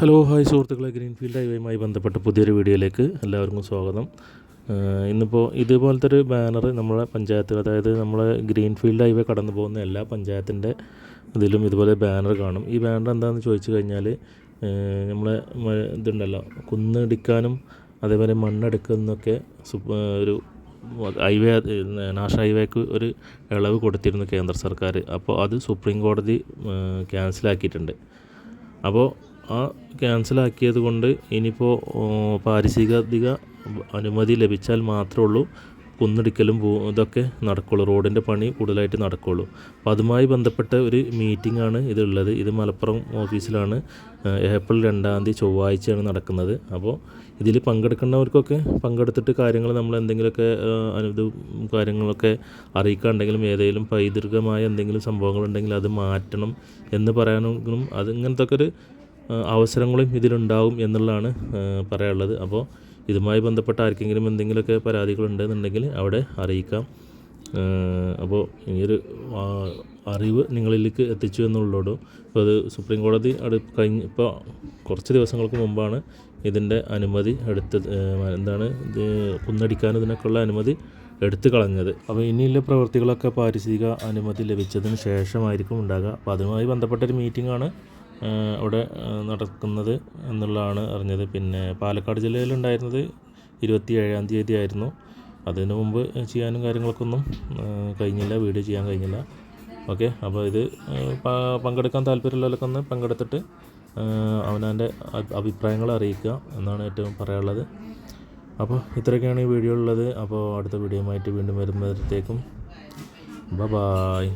Hello hi സുഹൃത്തുക്കളെ. Greenfield ഹൈവേയുമായി ബന്ധപ്പെട്ട പുതിയൊരു വീഡിയോയിലേക്ക് എല്ലാവർക്കും സ്വാഗതം. ഇന്നിപ്പോൾ ഇതുപോലത്തെ ഒരു ബാനർ നമ്മളെ പഞ്ചായത്ത് അതായത് നമ്മളെ ഗ്രീൻഫീൽഡ് ഹൈവേ കടന്നു പോകുന്ന എല്ലാ പഞ്ചായത്തിന്റെ ഇതിലും ഇതുപോലെ ബാനർ കാണും. ഈ ബാനർ എന്താണെന്ന് ചോദിച്ചു കഴിഞ്ഞാൽ നമ്മളെ ഇതുണ്ടല്ലോ കുന്നിടിക്കാനും അതേപോലെ മണ്ണെടുക്കുന്നൊക്കെ ഒരു ഹൈവേ നാഷണൽ ഹൈവേക്ക് ഒരു ഇളവ് കൊടുത്തിരുന്നു കേന്ദ്ര സർക്കാർ അപ്പോൾ അത് സുപ്രീം കോടതി ക്യാൻസലാക്കിയിട്ടുണ്ട് അപ്പോൾ ആ ക്യാൻസലാക്കിയത് കൊണ്ട് ഇനിയിപ്പോൾ പാരിസ്ഥിതിക അനുമതി ലഭിച്ചാൽ മാത്രമേ ഉള്ളൂ. കുന്നിടിക്കലും പോ ഇതൊക്കെ നടക്കുള്ളൂ. റോഡിന്റെ പണി കൂടുതലായിട്ട് നടക്കുള്ളൂ. അപ്പോൾ അതുമായി ബന്ധപ്പെട്ട ഒരു മീറ്റിംഗ് ആണ് ഇതുള്ളത്. ഇത് മലപ്പുറം ഓഫീസിലാണ്. ഏപ്രിൽ രണ്ടാം തീയതി ചൊവ്വാഴ്ചയാണ് നടക്കുന്നത്. അപ്പോൾ ഇതിൽ പങ്കെടുക്കുന്നവർക്കൊക്കെ പങ്കെടുത്തിട്ട് കാര്യങ്ങൾ നമ്മൾ എന്തെങ്കിലുമൊക്കെ ഇത് കാര്യങ്ങളൊക്കെ അറിയിക്കാണ്ടെങ്കിലും ഏതെങ്കിലും പൈതൃകമായ എന്തെങ്കിലും സംഭവങ്ങളുണ്ടെങ്കിൽ അത് മാറ്റണം എന്ന് പറയാനും അത് ഇങ്ങനത്തെ ഒരു അവസരങ്ങളും ഇതിലുണ്ടാവും എന്നുള്ളതാണ് പറയാനുള്ളത്. അപ്പോൾ ഇതുമായി ബന്ധപ്പെട്ട ആർക്കെങ്കിലും എന്തെങ്കിലുമൊക്കെ പരാതികളുണ്ടെന്നുണ്ടെങ്കിൽ അവിടെ അറിയിക്കാം. അപ്പോൾ ഈയൊരു അറിവ് നിങ്ങളിലേക്ക് എത്തിച്ചു എന്നുള്ളൂ അപ്പോൾ അത് സുപ്രീം കോടതി അടു കഴിഞ്ഞ് ഇപ്പോൾ കുറച്ച് ദിവസങ്ങൾക്ക് മുമ്പാണ് ഇതിന്റെ അനുമതി എടുത്ത് എന്താണ് ഇത് കുന്നടിക്കാൻ ഇതിനൊക്കെയുള്ള അനുമതി എടുത്തു കളഞ്ഞത്. അപ്പോൾ ഇനിയുള്ള പ്രവൃത്തികളൊക്കെ പാരിസ്ഥിതിക അനുമതി ലഭിച്ചതിന് ശേഷമായിരിക്കും ഉണ്ടാകുക. അപ്പോൾ അതുമായി ബന്ധപ്പെട്ടൊരു മീറ്റിംഗാണ് ഏഹ്, അവിടെ നടക്കുന്നത് എന്നുള്ളതാണ് അറിഞ്ഞത്. പിന്നെ പാലക്കാട് ജില്ലയിലുണ്ടായിരുന്നത് ഇരുപത്തി ഏഴാം തീയതി ആയിരുന്നു അതിനു മുമ്പ് ചെയ്യാനും കാര്യങ്ങളൊക്കെ ഒന്നും കഴിഞ്ഞില്ല. വീഡിയോ ചെയ്യാൻ കഴിഞ്ഞില്ല. ഓക്കെ അപ്പോൾ ഇത് പങ്കെടുക്കാൻ താല്പര്യമുള്ളവരൊക്കെ ഒന്ന് പങ്കെടുത്തിട്ട് അവനവന്റെ അഭിപ്രായങ്ങൾ അറിയിക്കുക എന്നാണ് ഏറ്റവും പറയാനുള്ളത്. അപ്പോൾ ഇത്രയൊക്കെയാണ് ഈ വീഡിയോ ഉള്ളത്. അപ്പോൾ അടുത്ത വീഡിയോയുമായിട്ട് വീണ്ടും വരുമ്പോഴത്തേക്കും ബ ബായ്